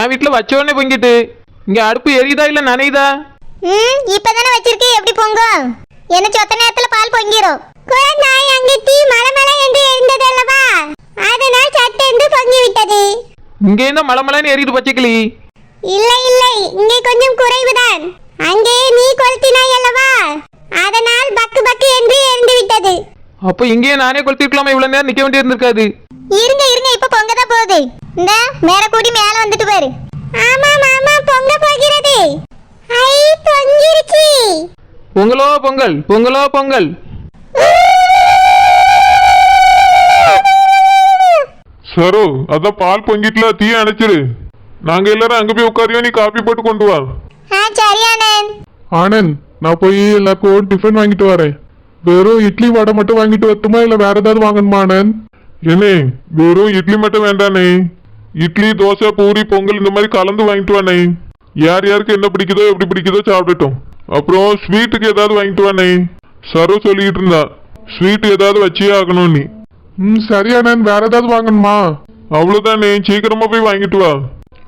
என் வீட்டில் வச்ச உடனே பொங்கிட்டு. இங்கே அடுப்பு எரியுதா இல்லை நனையுதா? ம் இப்பதானே வச்சிருக்கு எப்படி பொங்கும் என்ன சொத்த நேரத்துல பால் பொங்கிரும். குழந்தாய் அங்கே தீ மலை மலை என்று எரிந்தது அல்லவா அதனால் சட்டென்று பொங்கி விட்டது இங்கே இருந்தால் மலை மலைன்னு எரியுது பச்சைக்கிளி? இல்லை இல்லை இங்கே கொஞ்சம் குறைவுதான். அங்கே நீ கொளுத்தினாய் அல்லவா? அதனால் பக்கு பக்கு என்று எரிந்து விட்டது அப்போ இங்கேயே நானே கொளுத்திருக்கலாமா? இவ்வளோ நேரம் நிற்க வேண்டி இருந்திருக்காது. இருங்க இருங்க இப்ப பொங்க தான் போகுது. இந்த மேல கூடி மேல வந்துட்டு பாரு. ஆமா மாமா பொங்க போகிறது. ஐ பொங்கிருச்சு. பொங்கலோ பொங்கல் பொங்கலோ பொங்கல். சரோ அதான் பால் பொங்கிட்டுல தீய அணைச்சிரு. நாங்க எல்லாரும் அங்க போய் உட்காரியோ? நீ காப்பி போட்டு கொண்டு வா. ஆ சரி ஆனந்த். ஆனந்த் நான் போய் எல்லாருக்கும் டிஃபன் வாங்கிட்டு வரேன். வெறும் இட்லி வடை மட்டும் வாங்கிட்டு வரட்டுமா இல்ல வேற ஏதாவது வாங்கணுமா ஆனந்த் என்னே வெறும் இட்லி மட்டும் வேண்டானே. இட்லி தோசை பூரி பொங்கல் இந்த மாதிரி கலந்து வாங்கிட்டு வானே. யார் யாருக்கு என்ன பிடிக்குதோ எப்படி பிடிக்குதோ சாப்பிடட்டும். அப்புறம் ஸ்வீட்டுக்கு ஏதாவது வாங்கிட்டு வானே. சரோ சொல்லிக்கிட்டு இருந்தா ஸ்வீட் ஏதாவது வச்சே ஆகணும் நீ. ம் சரி ஆனந்த் வேற ஏதாவது வாங்கணுமா? அவ்வளவுதானே சீக்கிரமா போய் வாங்கிட்டு வா.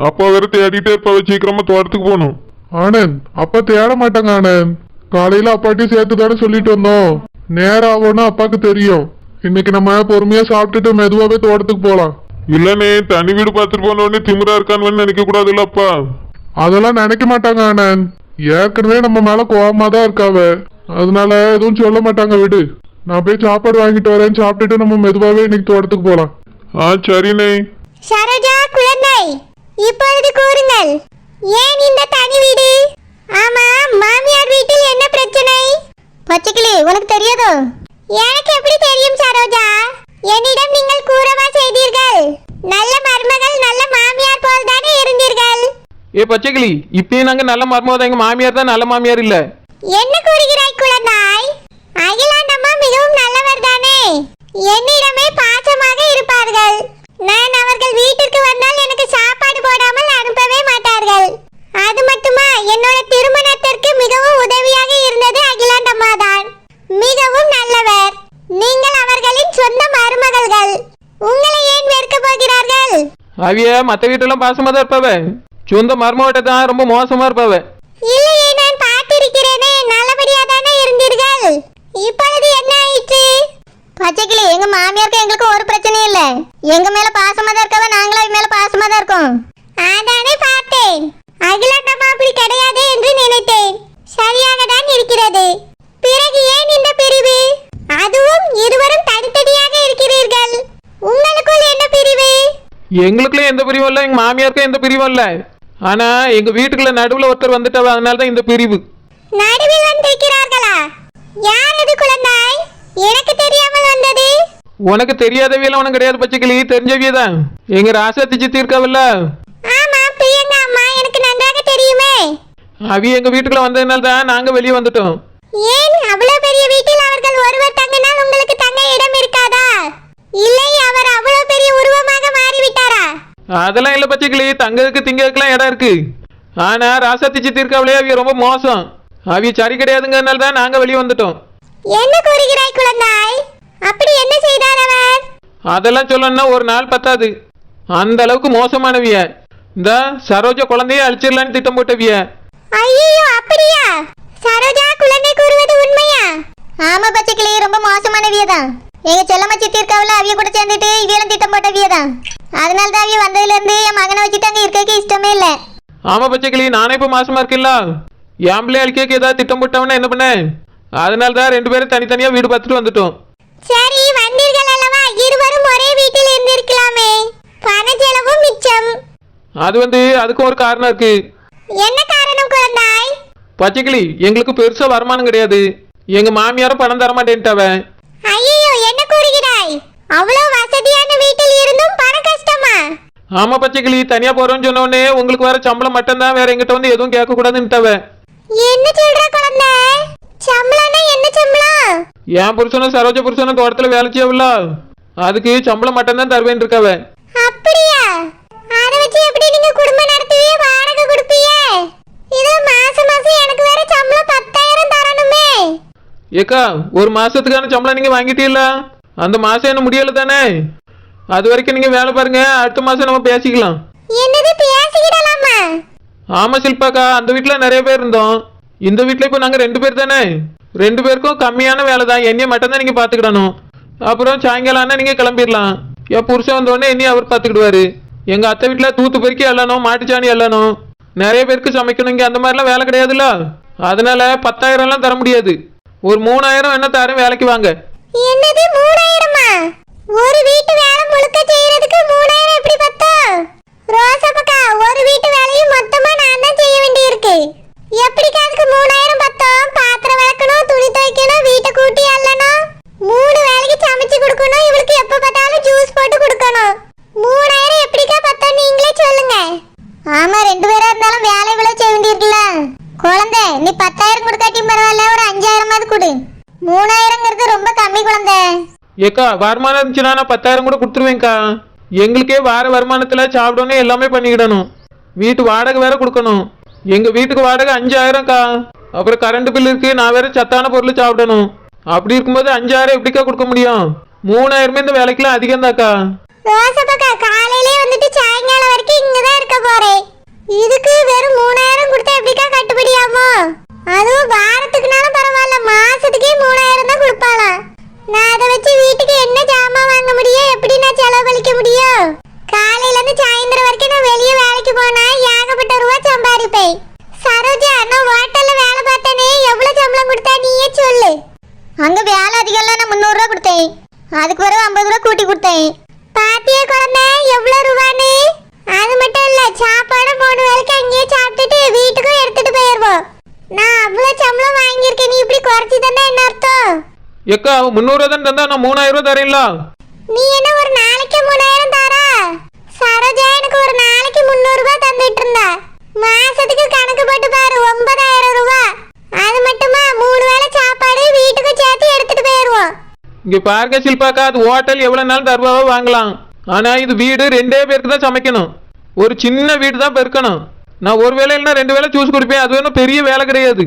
அப்பா வேற தேடிட்டே இருப்பாவ சீக்கிரமா தோட்டத்துக்கு போகணும். ஆனந்த் அப்பா தேட மாட்டாங்க ஆனந்த் காலையில அப்பாட்டையும் சேர்த்து தானே சொல்லிட்டு வந்தோம். நேரம் ஆகும்னு அப்பாக்கு தெரியும். இன்னைக்கு நம்ம பொறுமையா சாப்பிட்டுட்டு மெதுவாவே தோட்டத்துக்கு போலாம். இல்லனே தனி வீடு பார்த்துட்டு போன உடனே திமிரா இருக்கான்னு நினைக்க கூடாதுல்ல அப்பா. அதெல்லாம் நினைக்க மாட்டாங்க ஆனந்த் ஏற்கனவே நம்ம மேல கோவமா தான் இருக்காவ. அதனால எதுவும் சொல்ல மாட்டாங்க விடு. நான் போய் சாப்பாடு வாங்கிட்டு வரேன் சாப்பிட்டுட்டு நம்ம மெதுவாவே இன்னைக்கு தோட்டத்துக்கு போலாம். ஆ சரிண்ணே. சரோஜா குழந்தை. இப்பொழுது கூறுங்கள். ஏன் இந்த தனி வீடு ஆமா மாமியார் வீட்டில் என்ன பிரச்சனை பச்சைக்கிளி உனக்கு தெரியாதோ எனக்கு எப்படி தெரியும் சரோஜா என்னிடம் நீங்கள் கூறவா செய்தீர்கள் நல்ல மருமகள் நல்ல மாமியார் போல் தானே இருந்தீர்கள் ஏ பச்சைக்கிளி. இப்பயும் நாங்கள் நல்ல மருமகம் எங்கள் மாமியார் தான் நல்ல மாமியார் இல்லை. என்ன கூறுகிறாய் குழந்தாய்? அகிலாண்டம்மா மிகவும் நல்லவர் தானே. என்னிடமே பாசமாக இருப்பார்கள். நான் அவர்கள் வீட்டிற்கு வந்தால் எனக்கு சாப்பாடு போடாமல் அனுப்பவே மாட்டார்கள். அது மட்டுமா? என்னோட திருமணத்திற்கு மிகவும் உதவியாக இருந்தது அகிலாண்டம்மா தான் மிகவும் நல்லவர். நீங்கள் அவர்களின் சொந்த மருமகள்கள். உங்களை ஏன் வெறுக்க போகிறார்கள்? அவிய மற்ற வீட்டெல்லாம் பாசமாக தான் இருப்பாவ. சொந்த மருமகிட்ட தான் ரொம்ப மோசமாக இருப்பாவ. இல்லையே நான் பார்த்திருக்கிறேனே நல்லபடியா தானே இருந்தீர்கள்? இப்பொழுது என்ன ஆயிற்று? பச்சைக்கிளி எங்க மாமியாருக்கு எங்களுக்கு ஒரு பிரச்சனையும் இல்ல. எங்க மேல பாசமா தான் இருக்கவ நாங்களும் அவ மேல பாசமா தான் இருக்கோம். அதானே பார்த்தேன். அகிலாண்டம்மா அப்படி கிடையாது என்று நினைத்தேன். சரியாக தான் இருக்கிறது. பிறகு ஏன் இந்த பிரிவு? அதுவும் இருவரும் தனித்தனியாக இருக்கிறீர்கள். உங்களுக்குள் என்ன பிரிவு? எங்களுக்குள்ள எந்த பிரிவும் இல்லை எங்கள் மாமியாருக்கும் எந்த பிரிவும் இல்லை. ஆனால் எங்கள் வீட்டுக்குள்ள நடுவில் ஒருத்தர் வந்துட்டவ அதனால தான் இந்த பிரிவு. நடுவில் வந்திருக்கிறார்களா? யார் அது குழந்தாய்? எனக்கு தெரியாமல் வந்தது. உனக்கு தெரியாதவியெல்லாம் ஒன்றும் கிடையாது பச்சைக்கிளி. தெரிஞ்சவிய தான் எங்கள் ராசாத்தி சித்தி இருக்காவல்ல? ஆமா பிரியங்கா அம்மா எனக்கு நன்றாக தெரியுமே. அவி எங்கள் வீட்டுக்குள்ள வந்ததுனால தான் நாங்கள் வெளியே வந்துட்டோம். ஏன்? அவ்வளவு பெரிய வீட்டில் அவர்கள் ஒருவர் தங்கினால் உங்களுக்கு தங்க இடம் இருக்காதா? இல்லை அவர் அவ்வளவு பெரிய உருவமாக அதெல்லாம் இல்லை பச்சைக்கிளி. தங்கறதுக்கு திங்கிறதுக்குலாம் இடம் இருக்கு. ஆனால் ராசாத்தி சித்தி இருக்காவளே அவிய ரொம்ப மோசம். அவிய சரி கிடையாதுங்கிறதுனால தான் நாங்கள் வெளியே வந்துட்டோம். என்ன கூறுகிறாய் குழந்தாய்? அப்படி என்ன செய்தார் அவர்? அதெல்லாம் சொல்லணும்னா ஒரு நாள் பத்தாது. அந்த அளவுக்கு மோசமானவிய. இந்த சரோஜா குழந்தைய அழிச்சிடலான்னு திட்டம் போட்டவிய. ஐயோ அப்படியா? சரோஜா குழந்தை கூறுவது உண்மையா? ஆமா பச்சைக்கிளி ரொம்ப மோசமானவிய தான் எங்க செல்லம்மா சித்தி இருக்காவில அவிய கூட சேர்ந்துட்டு இவியெல்லாம் திட்டம் போட்டவிய தான் அதனால தான் அவிய வந்ததுல இருந்து என் மகனை வச்சுட்டு அங்க இருக்க இஷ்டமே இல்ல. ஆமா பச்சைக்கிளி நானே இப்போ மாசமா இருக்கேன்ல. என் பிள்ளை அழிக்க ஏதாவது திட்டம் போட்டவனா என்ன பண்ண? அதனால தான் ரெண்டு பேரும் தனித்தனியாக வீடு பார்த்துட்டு வந்துட்டோம். சரி வந்தீர்கள் அல்லவா? இருவரும் ஒரே வீட்டில் இருந்திருக்கலாமே. பண செலவும் மிச்சம். அது வந்து அதுக்கும் ஒரு காரணம் இருக்கு. என்ன காரணம் குழந்தாய்? பச்சைக்கிளி எங்களுக்கு பெருசா வருமானம் கிடையாது. எங்க மாமியாரும் பணம் தர மாட்டேன்ட்டாவ ஐயோ என்ன கூறுகிறாய்? அவ்வளவு வசதியான இருந்தும் கஷ்டமா ஆமா பச்சைக்கிளி தனியா போறோம்னு சொன்ன உடனே உங்களுக்கு வேற சம்பளம் மட்டும்தான் வேற எங்கிட்ட வந்து எதுவும் கேட்க கூடாதுன்னுட்டாவ என்ன சொல்ற குழந்தை? சம்பளம்னா என்ன சம்பளம்? என் புருஷனும் சரோஜா புருஷனும் தோட்டத்துல வேலை செய்யவில்ல. அதுக்கு சம்பளம் மட்டும்தான் தருவேன் இருக்காவ அப்படியா? அதை வச்சு எப்படி நீங்க குடும்பம் நடத்துவீங்க வாடகை கொடுப்பீங்க? இதோ மாசம் மாசம் எனக்கு வேற சம்பளம் பத்தாயிரம் ஏக்கா ஒரு மாசத்துக்கான சம்பளம் நீங்க வாங்கிட்டீங்களா? அந்த மாசம் என்ன முடியல தானே? அது வரைக்கும் நீங்க வேலை பாருங்க. அடுத்த மாசம் நம்ம பேசிக்கலாம். என்னது பேசிக்கிடலாமா? ஆமா சில்பாக்கா அந்த வீட்ல நிறைய பேர் இருந்தோம். இந்த வீட்ல இப்போ நாங்க ரெண்டு பேர் தானே? ரெண்டு பேருக்கும் கம்மியான வேலை தான். என்னைய மட்டும் தான் நீங்க பாத்துக்கிடணும் அப்புறம் சாயங்காலம் ஆனா நீங்க கிளம்பிடலாம். என் புருஷன் வந்த உடனே என்னைய அவர் பாத்துக்கிடுவாரு எங்க அத்தை வீட்ல தூத்து பெருக்கி எல்லணும் மாட்டுச்சாணி எல்லணும் நிறைய பேருக்கு சமைக்கணும். இங்க அந்த மாதிரிலாம் வேலை கிடையாதுல்ல? அதனால பத்தாயிரம் எல்லாம் தர முடியாது. ஒரு மூணாயிரம் என்ன தரேன் வேலைக்கு வாங்க. என்னது மூணாயிரமா? ஒரு வீட்டு வேலை முழுக்க செய்யறதுக்கு மூணாயிரம் எப்படி பத்தா? ரோசப்பக்கா ஒரு வீட்டு வேலையும் மொத்தமா நான் தான் செய்ய வேண்டியிருக்கு. எப்படிக்கா அதுக்கு மூணாயிரம் பத்தம் பாத்திரம் விளக்கணும் துணி துவைக்கணும் வீட்டை கூட்டி அல்லணும் மூணு வேலைக்கு சமைச்சு கொடுக்கணும் இவளுக்கு எப்ப பார்த்தாலும் ஜூஸ் போட்டு கொடுக்கணும் மூணாயிரம் எப்படிக்கா பத்தோம் நீங்களே சொல்லுங்க ஆமா ரெண்டு பேரா இருந்தாலும் வேலை இவ்வளவு செய்ய வேண்டியிருக்குல்ல குழந்தை நீ பத்தாயிரம் கொடுக்காட்டியும் பரவாயில்ல ஒரு அஞ்சாயிரமாவது கொடு மூணாயிரங்கிறது ரொம்ப கம்மி குழந்தை ஏக்கா வருமானம் இருந்துச்சுன்னா நான் பத்தாயிரம் கூட கொடுத்துருவேன்க்கா. எங்களுக்கே வார வருமானத்தில் சாப்பிடணும் எல்லாமே பண்ணிக்கிடணும். வீட்டு வாடகை வேற கொடுக்கணும். எங்கள் வீட்டுக்கு வாடகை அஞ்சாயிரம்க்கா. அப்புறம் கரண்ட் பில் இருக்குது நான் வேற சத்தான பொருள் சாப்பிடணும். அப்படி இருக்கும்போது அஞ்சாயிரம் எப்படிக்கா கொடுக்க முடியும்? மூணாயிரமே இந்த வேலைக்கெல்லாம் அதிகம்தாக்கா. ரோசப்பக்கா காலையிலே வந்துட்டு சாயங்காலம் வரைக்கும் இங்கே தான் இருக்க போறேன். இதுக்கு வெறும் மூணாயிரம் கொடுத்தா எப்படிக்கா கட்டுப்படியாமோ அதுவும் வாரத்துக்குனாலும் பரவாயில்ல மாசத்துக்கே மூணாயிரம் தான் கொடுப்பாளாம். நான் முடியும் காலையில இருந்து சாயந்தரம் வரைக்கும் நான் வெளியே வேலைக்கு போனா ஏகப்பட்ட ரூபா சம்பாதிப்பேன் சரோஜா நான் ஹோட்டல்ல வேலை பார்த்தேனே. எவ்வளவு சம்பளம் கொடுத்தா நீயே சொல்லு. அங்க வேலை அதிகம்ல நான் முந்நூறுரூவா கொடுத்தேன். அதுக்கு பிறகு ஐம்பது ரூபா கூட்டி கொடுத்தேன். பாத்தியா குழந்தை எவ்வளவு ரூபான்னு? அது மட்டும் இல்ல சாப்பாடு மூணு வேலைக்கு அங்கேயே சாப்பிட்டுட்டு வீட்டுக்கும் எடுத்துட்டு போயிருவோம். நான் அவ்வளவு சம்பளம் வாங்கியிருக்கேன். நீ இப்படி குறைச்சி தந்தா என்ன அர்த்தம்? எக்கா முந்நூறு ரூபா தான் தந்தா நான் மூணாயிரம் ரூபா தரேன்ல நீ என்ன ஒரு நாளைக்கு மூணாயிரம் தாரா சரோஜா எனக்கு ஒரு நாளைக்கு முந்நூறு ரூபாய் தந்துட்டு இருந்தா மாசத்துக்கு கணக்கு போட்டு பாரு ஒன்பதாயிரம் ரூபாய் அது மட்டுமா மூணு வேளை சாப்பாடு வீட்டுக்கு சேர்த்து எடுத்துட்டு போயிருவோம் இங்க பாருங்க சில்பாக்கா அது ஹோட்டல் எவ்வளவு நாள் தருவாவோ வாங்கலாம். ஆனா இது வீடு ரெண்டே பேருக்கு தான் சமைக்கணும். ஒரு சின்ன வீடு தான் பெருக்கணும். நான் ஒரு வேளை இல்லைன்னா ரெண்டு வேளை சூஸ் கொடுப்பேன். அது ஒன்றும் பெரிய வேலை கிடையாது.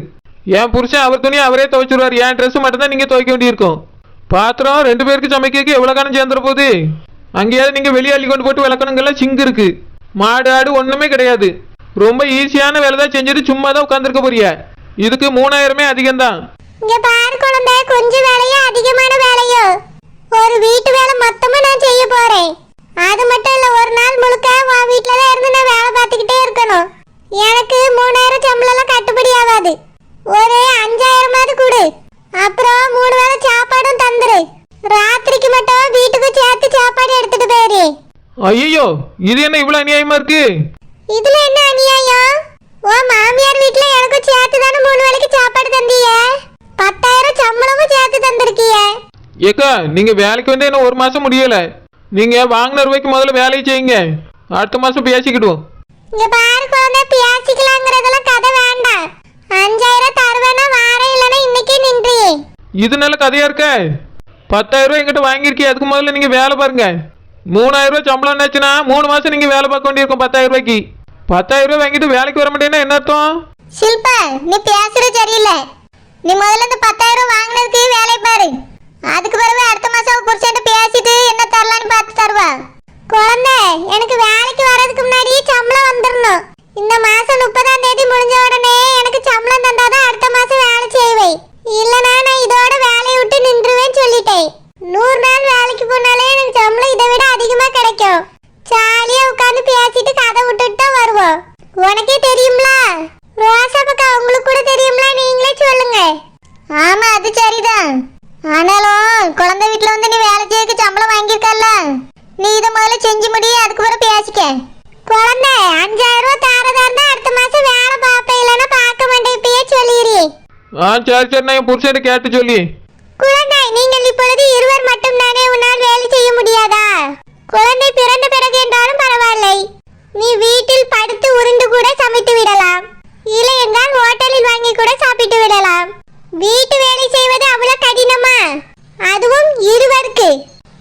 என் புருஷன் அவர் துணி அவரே துவைச்சிருவார். என் ட்ரெஸ் மட்டும் தான் நீங்கள் துவைக்க வேண்டியிருக்கும். பாத்திரம் ரெண்டு பேருக்கு சமைக்க எவ்வளோ காலம் சேர்ந்துட போகுது? அங்கேயாவது நீங்கள் வெளியே அள்ளி கொண்டு போட்டு விளக்கணுங்கெல்லாம் சிங்கு இருக்குது மாடு ஆடு ஒன்றுமே கிடையாது. ரொம்ப ஈஸியான வேலை தான் செஞ்சுட்டு சும்மா தான் உட்காந்துருக்க போறியா. இதுக்கு மூணாயிரமே அதிகம்தான். இங்க பாரு குழந்தை கொஞ்சம் வேலையோ? அதிகமான வேலையோ? ஒரு வீட்டு வேலை மொத்தமா நான் செய்ய போறேன். அது மட்டும் இல்ல ஒரு நாள் முழுக்க உன் வீட்டுல தான் இருந்து நான் வேலை பார்த்துக்கிட்டே இருக்கணும். எனக்கு மூணாயிரம் சம்பளம் எல்லாம் கட்டுப்படி ஆகாது. ஒரு அஞ்சாயிரமாவது கொடு. அப்புறம் மூணு வேளை சாப்பாடும் தந்துரு. ராத்திரிக்கு மட்டும் வீட்டுக்கு சேர்த்து சாப்பாடு எடுத்துட்டு போயிரு. ஐயோ இது என்ன இவ்வளவு அநியாயமா இருக்கு? இதுல என்ன அநியாயம்? உன் மாமியார் வீட்ல எனக்கும் சேர்த்து தானே மூணு வேளைக்கு சாப்பாடு தந்தீங்க பத்தாயிரம் சம்பளமும் சேர்த்து தந்திருக்கீங்க ஏக்கா நீங்க வேலைக்கு வந்து என்ன ஒரு மாசம் முடியல? நீங்க வாங்கின ரூபாய்க்கு முதல்ல வேலையை செய்யுங்க. அடுத்த மாசம் பேசிக்கிடுவோம். இங்க பாரு குழந்தை பேசிக்கலாங்கிறதெல்லாம் கதை வேண்டாம். அஞ்சாயிரம் தருவேனா வாரம் இல்லைன்னா இன்னைக்கே நின்று இது நல்ல கதையா இருக்க? பத்தாயிரம் ரூபாய் எங்கிட்ட வாங்கியிருக்கீங்க அதுக்கு முதல்ல நீங்க வேலை பாருங்க. மூணாயிரம் ரூபாய் சம்பளம் ஆச்சுன்னா மூணு மாசம் நீங்க வேலை பார்க்க வேண்டியிருக்கும் பத்தாயிரம் ரூபாய்க்கு. பத்தாயிரம் ரூபாய் வாங்கிட்டு வேலைக்கு வர மாட்டேன்னா என்ன அர்த்தம்? ஷில்பா நீ பேசுறது சரியில்லை. நீ முதல்ல இந்த பத்தாயிரம் வாங்கினதுக்கு வேலை பாரு. அதுக்கு பிறகு அடுத்த மாசம் புருஷன்ட்ட பேசிட்டு என்ன தரலான்னு பார்த்து தருவா. குழந்தை எனக்கு வேலைக்கு வர்றதுக்கு முன்னாடி சம்பளம் வந்துடணும் இந்த மாசம் முப்பதாம் தேதி முடிஞ்ச உடனே எனக்கு சம்பளம் தந்தாதான் அடுத்த மாசம் வேலை செய்வேன். இல்லனா நான் இதோட வேலையை விட்டு நின்றுவேன்னு சொல்லிட்டேன். நூறு நாள் வேலைக்கு போனாலே எனக்கு சம்பளம் இதை விட அதிகமா கிடைக்கும். ஜாலியாக உட்காந்து பேசிட்டு கதை விட்டுட்டு தான் வருவோம். உனக்கே தெரியும்ல? ரோசா பக்கா உங்களுக்கு கூட தெரியும்ல நீங்களே சொல்லுங்க. ஆமா அது சரிதான். ஆனாலும் குழந்தை வீட்ல வந்து நீ வேலை செய்யக்கு சம்பளம் வாங்கியிருக்கல்ல? நீ இதை முதல்ல செஞ்சு முடி அதுக்கு பிறகு பேசிக்க. குழந்தை அஞ்சாயிரம் ரூபாய் தாரதா இருந்தா அடுத்த மாசம் வேலை பார்ப்பேன் இல்லைன்னா பார்க்க மாட்டேன் இப்பயே சொல்லிடுறீ ஆ சரி சரி நான் என் புருஷன்ட்ட கேட்டு சொல்லி. குழந்தை நீங்கள் இப்பொழுது இருவர் மட்டும்தானே உன்னால் வேலை செய்ய முடியாதா? குழந்தை பிறந்த பிறகு என்றாலும் பரவாயில்லை. நீ வீட்டில் படுத்து உருண்டு கூட சமைத்து விடலாம். இல்லை என்றால் ஹோட்டலில் வாங்கி கூட சாப்பிட்டு விடலாம். வீட்டு வேலை செய்வது அவ்வளவு கடினமா அதுவும் இருவருக்கு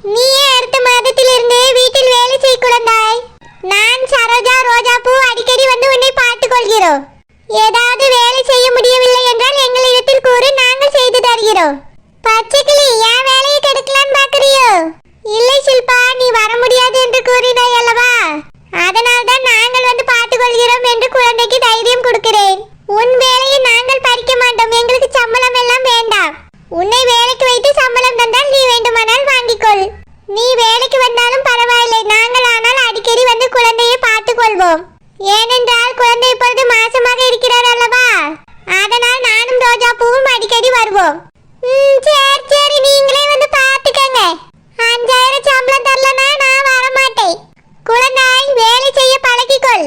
நீயே அடுத்த மாதத்திலிருந்து வீட்டில் வேலை செய் குழந்தாய் நான் சரோஜா ரோஜா பூ அடிக்கடி வந்து உன்னை பார்த்துக் கொள்கிறோம் ஏதாவது வேலை செய்ய முடியவில்லை என்றால் எங்களிடத்தில் கூறு நாங்கள் செய்து தருகிறோம் கொள்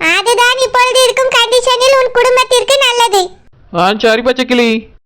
அதுதான் இப்பொழுது இருக்கும் கண்டிஷனில் உன் குடும்பத்திற்கு